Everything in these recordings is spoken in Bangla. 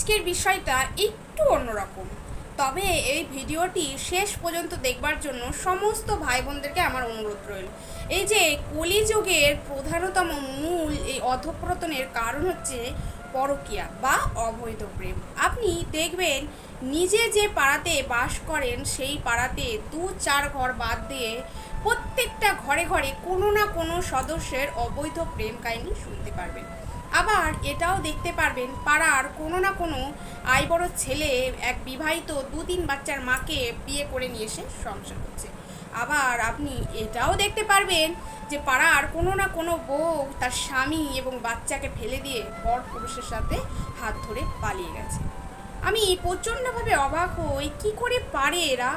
আজকের বিষয়টা একটু অন্যরকম। তবে এই ভিডিওটি শেষ পর্যন্ত দেখবার জন্য সমস্ত ভাই বোনদেরকে আমার অনুরোধ রইল। এই যে কলিযুগের প্রধানতম মূল এই অধপ্রতনের কারণ হচ্ছে পরকিয়া বা অবৈধ প্রেম। আপনি দেখবেন নিজে যে পাড়াতে বাস করেন, সেই পাড়াতে দু চার ঘর বাদ দিয়ে প্রত্যেকটা ঘরে ঘরে কোনো না কোনো সদস্যের অবৈধ প্রেম কাহিনী শুনতে পারবেন। আবার এটাও দেখতে পারবেন, পাড়ার কোনো না কোনো আই বড় ছেলে এক বিবাহিত দু তিন বাচ্চার মাকে বিয়ে করে নিয়ে এসে সংসার করছে। আবার আপনি এটাও দেখতে পারবেন যে পাড়ার কোনো না কোনো বউ তার স্বামী এবং বাচ্চাকে ফেলে দিয়ে পর পুরুষের সাথে হাত ধরে পালিয়ে গেছে। আমি প্রচণ্ডভাবে অবাক হই, কী করে পারে এরা?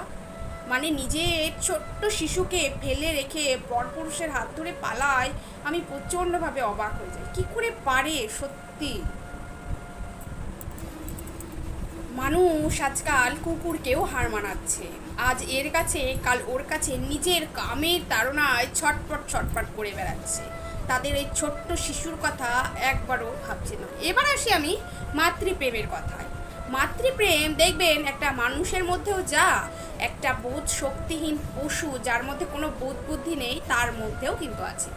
মানে নিজের ছোট্ট শিশুকে ফেলে রেখে পরপুরুষের হাত ধরে পালায়, আমি প্রচণ্ডভাবে অবাক হয়ে যাই। কী করে পারে সত্যি? মানুষ আজকাল কুকুরকেও হার মানাচ্ছে। আজ এর কাছে, কাল ওর কাছে নিজের কামের তাড়নায় ছটপট ছটপট করে বেড়াচ্ছে। তাদের এই ছোট্ট শিশুর কথা একবারও ভাবছে না। এবার আসি আমি মাতৃপ্রেমের কথায়। মাতৃপ্রেম, দেখবেন একটা মানুষের মধ্যেও যা একটা বোধ শক্তিহীন পশু, যার মধ্যে কোনো বোধ বুদ্ধি নেই, তার মধ্যেও কিন্তু আছে।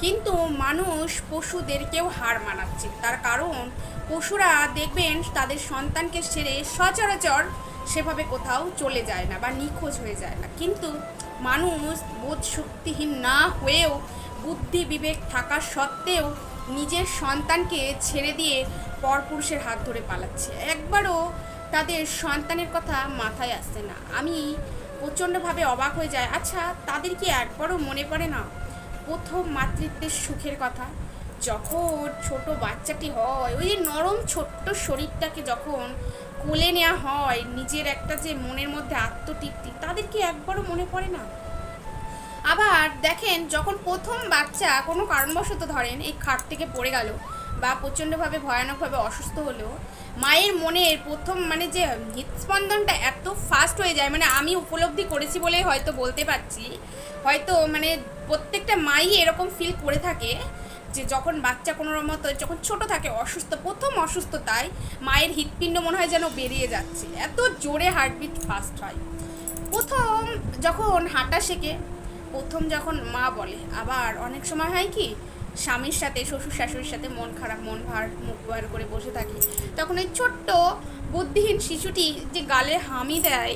কিন্তু মানুষ পশুদেরকেও হার মানাচ্ছে। তার কারণ, পশুরা দেখবেন তাদের সন্তানকে ছেড়ে সচরাচর সেভাবে কোথাও চলে যায় না বা নিখোঁজ হয়ে যায় না। কিন্তু মানুষ বোধ শক্তিহীন না হয়েও বুদ্ধি বিবেক থাকা সত্ত্বেও নিজের সন্তানকে ছেড়ে দিয়ে পরপুরুষের হাত ধরে পালাচ্ছে। একবারও তাদের সন্তানের কথা মাথায় আসছে না। আমি প্রচণ্ডভাবে অবাক হয়ে যায় আচ্ছা তাদের কি একবারও মনে পড়ে না প্রথম মাতৃত্বের সুখের কথা? যখন ছোট বাচ্চাটি হয়, ওই যে নরম ছোট্ট শরীরটাকে যখন কোলে নেওয়া হয়, নিজের একটা যে মনের মধ্যে আত্মতৃপ্তি, তাদের কি একবারও মনে পড়ে না? আবার দেখেন, যখন প্রথম বাচ্চা কোনো কারণবশত ধরেন এই খাট থেকে পড়ে গেল বা প্রচণ্ডভাবে, ভয়ানকভাবে অসুস্থ হলো, মায়ের মনের প্রথম মানে যে হৃদস্পন্দনটা এত ফাস্ট হয়ে যায় মানে আমি উপলব্ধি করেছি বলেই হয়তো বলতে পারছি, হয়তো মানে প্রত্যেকটা মাই এরকম ফিল করে থাকে যে যখন বাচ্চা কোনো মতো, যখন ছোট থাকে, অসুস্থ, প্রথম অসুস্থতায় মায়ের হৃৎপিণ্ড মনে হয় যেন বেরিয়ে যাচ্ছে, এত জোরে হার্টবিট ফাস্ট হয়। প্রথম যখন হাঁটা শেখে প্রথম যখন মা বলে, আবার অনেক সময় হয় কি, স্বামীর সাথে, শ্বশুর শাশুড়ির সাথে মন খারাপ, মন ভার, মুখ ভার করে বসে থাকি, তখন ওই ছোট্ট বুদ্ধিহীন শিশুটি যে গালে হামি দেয়,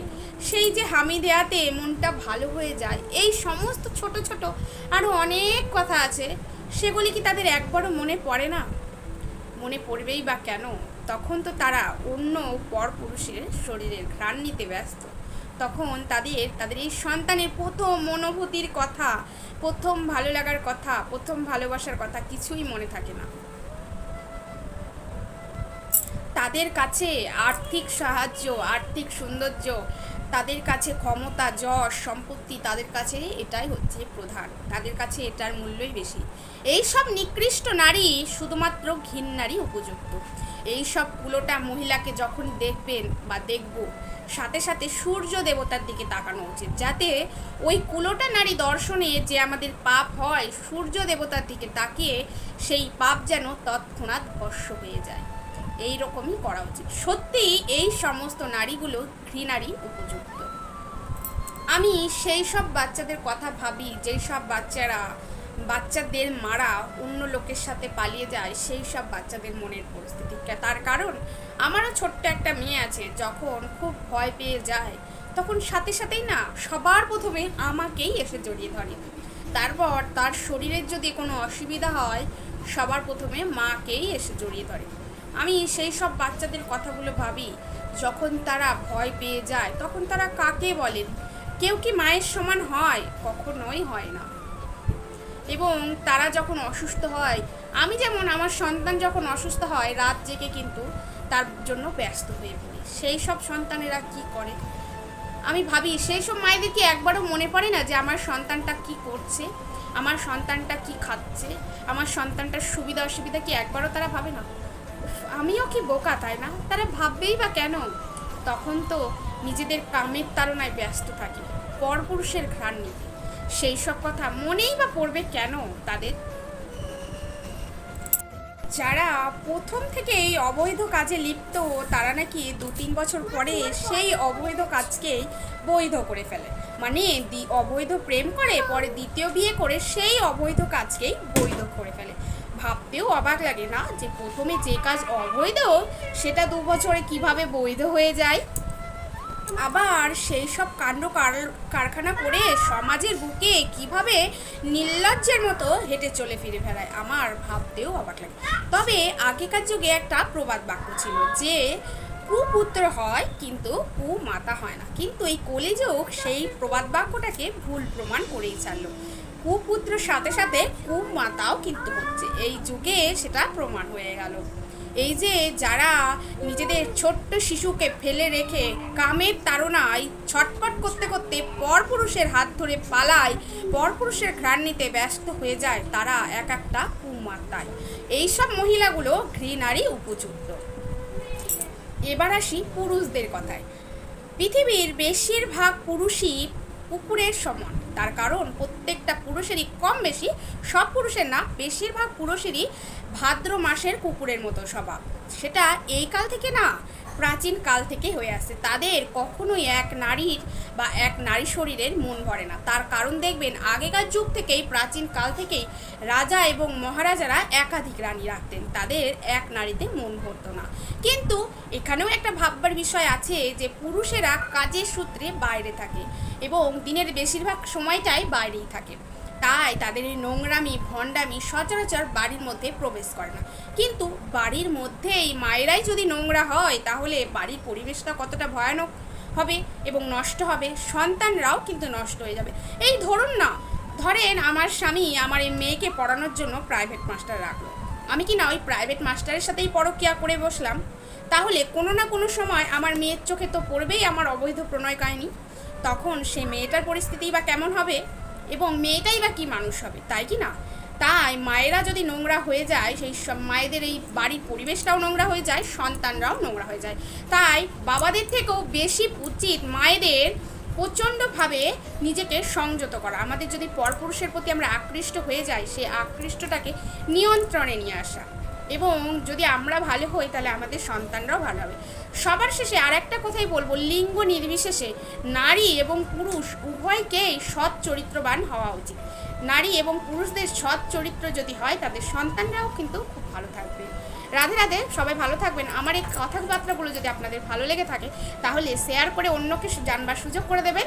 সেই যে হামি দেয়াতে মনটা ভালো হয়ে যায়, এই সমস্ত ছোট ছোট আরও অনেক কথা আছে, সেগুলি কি তাদের একবারও মনে পড়ে না? মনে পড়বেই বা কেন? তখন তো তারা অন্য পরপুরুষের শরীরের ঘ্রাণ নিতে ব্যস্ত। তখন তাদের তাদের এই সন্তানের প্রথম অনুভূতির কথা, প্রথম ভালো লাগার কথা, প্রথম ভালোবাসার কথা কিছুই মনে থাকে না। তাদের কাছে আর্থিক সাহায্য, আর্থিক সৌন্দর্য, তাদের কাছে ক্ষমতা, যশ, সম্পত্তি, তাদের কাছে এটাই হচ্ছে প্রধান। তাদের কাছে এটার মূল্যই বেশি। এই সব নিকৃষ্ট নারী শুধুমাত্র ঘিন্নারই উপযুক্ত। এই সব কুলোটা মহিলাকে যখন দেখবেন বা দেখব, সাথে সাথে সূর্য দেবতার দিকে তাকানো উচিত। যাতে ওই কুলোটা নারী দর্শনে যে আমাদের পাপ হয়, সূর্য দেবতার দিকে তাকিয়ে সেই পাপ যেন তৎক্ষণাৎ ভস্য হয়ে যায়। এই রকমই করা উচিত। সত্যি এই সমস্ত নারীগুলো ঘৃণারই উপযুক্ত। আমি সেই সব বাচ্চাদের কথা ভাবি, যেই সব বাচ্চারা বাচ্চাদের মারা অন্য লোকের সাথে পালিয়ে যায়, সেই সব বাচ্চাদের মনের পরিস্থিতি। তার কারণ, আমারও ছোট্ট একটা মেয়ে আছে, যখন খুব ভয় পেয়ে যায়, তখন সাথে সাথেই না, সবার প্রথমে আমাকেই এসে জড়িয়ে ধরে। তারপর তার শরীরের যদি কোনো অসুবিধা হয়, সবার প্রথমে মাকেই এসে জড়িয়ে ধরে। আমি সেই সব বাচ্চাদের কথাগুলো ভাবি, যখন তারা ভয় পেয়ে যায়, তখন তারা কাকে বলেন? কেউ কি মায়ের সমান হয়? কখনোই হয় না। এবং তারা যখন অসুস্থ হয়, আমি যেমন আমার সন্তান যখন অসুস্থ হয়, রাত জেগে কিন্তু তার জন্য ব্যস্ত হয়ে পড়ি। সেই সব সন্তানেরা কি করে? আমি ভাবি, সেই সব মায়েদের কি একবারও মনে পড়ে না যে আমার সন্তানটা কি করছে? আমার সন্তানটা কি খাচ্ছে? আমার সন্তানটার সুবিধা অসুবিধা কি একবারও তারা ভাবে না? আমিও কি বোকা তাই না? তারা ভাববেই বা কেন? তখন তো নিজেদের কামের তাড়নায় ব্যস্ত থাকে। পরপুরুষের ঘ্রাণ নিতে। সেই সব কথা মনেই বা পড়বে কেন তাদের? যারা প্রথম থেকে এই অবৈধ কাজে লিপ্ত, তারা নাকি দু তিন বছর পরে সেই অবৈধ কাজকেই বৈধ করে ফেলে। মানে অবৈধ প্রেম করে, পরে দ্বিতীয় বিয়ে করে সেই অবৈধ কাজকেই বৈধ করে ফেলে। ভাবতেও অবাক লাগে না যে প্রথমে যে কাজ অবৈধ, সেটা দু বছরে কীভাবে বৈধ হয়ে যায়? আবার সেই সব কাণ্ড কার- কারখানা করে সমাজের বুকে কীভাবে নির্লজ্জের মতো হেঁটে চলে ফিরে বেড়ায়, আমার ভাবতেও অবাক লাগে। তবে আগেকার যুগে একটা প্রবাদ বাক্য ছিল যে, কুপুত্র হয় কিন্তু কু কুমাতা হয় না। কিন্তু এই কলিযুগ সেই প্রবাদ বাক্যটাকে ভুল প্রমাণ করেই ছাড়লো। কুপুত্র সাথে সাথে কু কুমাতাও কিন্তু হচ্ছে। এই যুগে সেটা প্রমাণ হয়ে গেল। এই যে যারা নিজেদের ছোট্ট শিশুকে ফেলে রেখে কামের তাড়নায় ছটপট করতে করতে পরপুরুষের হাত ধরে পালায়, পরপুরুষের ঘ্রাণ নিতে ব্যস্ত হয়ে যায় তারা এক একটা কুমাতায় এইসব মহিলাগুলো ঘৃণারই উপযুক্ত। এবার আসি পুরুষদের কথায়। পৃথিবীর বেশিরভাগ পুরুষই পুকুরের সমান। তার কারণ প্রত্যেকটা পুরুষেরই কম বেশি, সব পুরুষের না, বেশিরভাগ পুরুষেরই ভাদ্র মাসের কুকুরের মতো স্বভাব। সেটা এই কাল থেকে না, প্রাচীন কাল থেকে হয়ে আসছে। তাদের কখনোই এক নারীর বা এক নারী শরীরের মন ভরে না। তার কারণ দেখবেন, আগেকার যুগ থেকেই, প্রাচীন কাল থেকেই রাজা এবং মহারাজারা একাধিক রানী রাখতেন। তাদের এক নারীতে মন ভরতো না। কিন্তু এখানেও একটা ভাববার বিষয় আছে যে, পুরুষেরা কাজের সূত্রে বাইরে থাকে এবং দিনের বেশিরভাগ সময়টাই বাইরেই থাকে। তাই তাদের এই নোংরামি, ভণ্ডামি সচরাচর বাড়ির মধ্যে প্রবেশ করে না। কিন্তু বাড়ির মধ্যেই মায়েরাই যদি নোংরা হয়, তাহলে বাড়ির পরিবেশটা কতটা ভয়ানক হবে এবং নষ্ট হবে? সন্তানরাও কিন্তু নষ্ট হয়ে যাবে। এই ধরুন না, ধরেন আমার স্বামী আমার এই মেয়েকে পড়ানোর জন্য প্রাইভেট মাস্টার রাখল। আমি কি না ওই প্রাইভেট মাস্টারের সাথেই পরকিয়া করে বসলাম? তাহলে কোনো না কোনো সময় আমার মেয়ের চোখে তো পড়বেই আমার অবৈধ প্রণয় কাহিনী। তখন সে মেয়েটার পরিস্থিতি বা কেমন হবে এবং মেয়েটাই বা কি মানুষ হবে, তাই কি না? তাই মায়েরা যদি নোংরা হয়ে যায়, সেই সব মায়েদের এই বাড়ির পরিবেশটাও নোংরা হয়ে যায়, সন্তানরাও নোংরা হয়ে যায়। তাই বাবাদের থেকেও বেশি উচিত মায়েদের প্রচণ্ডভাবে নিজেকে সংযত করা। আমাদের যদি পরপুরুষের প্রতি আমরা আকৃষ্ট হয়ে যাই, সে আকৃষ্টটাকে নিয়ন্ত্রণে নিয়ে আসা। এবং যদি আমরা ভালো হই, তাহলে আমাদের সন্তানরাও ভালো হবে। সবার শেষে আর একটা কথাই বলব, লিঙ্গ নির্বিশেষে নারী এবং পুরুষ উভয়কেই সৎ চরিত্রবান হওয়া উচিত। নারী এবং পুরুষদের সৎ চরিত্র যদি হয়, তাদের সন্তানরাও কিন্তু খুব ভালো থাকবে। রাধে রাধে, সবাই ভালো থাকবেন। আমার এই কথাবার্তাগুলো যদি আপনাদের ভালো লেগে থাকে, তাহলে শেয়ার করে অন্যকে জানবার সুযোগ করে দেবেন।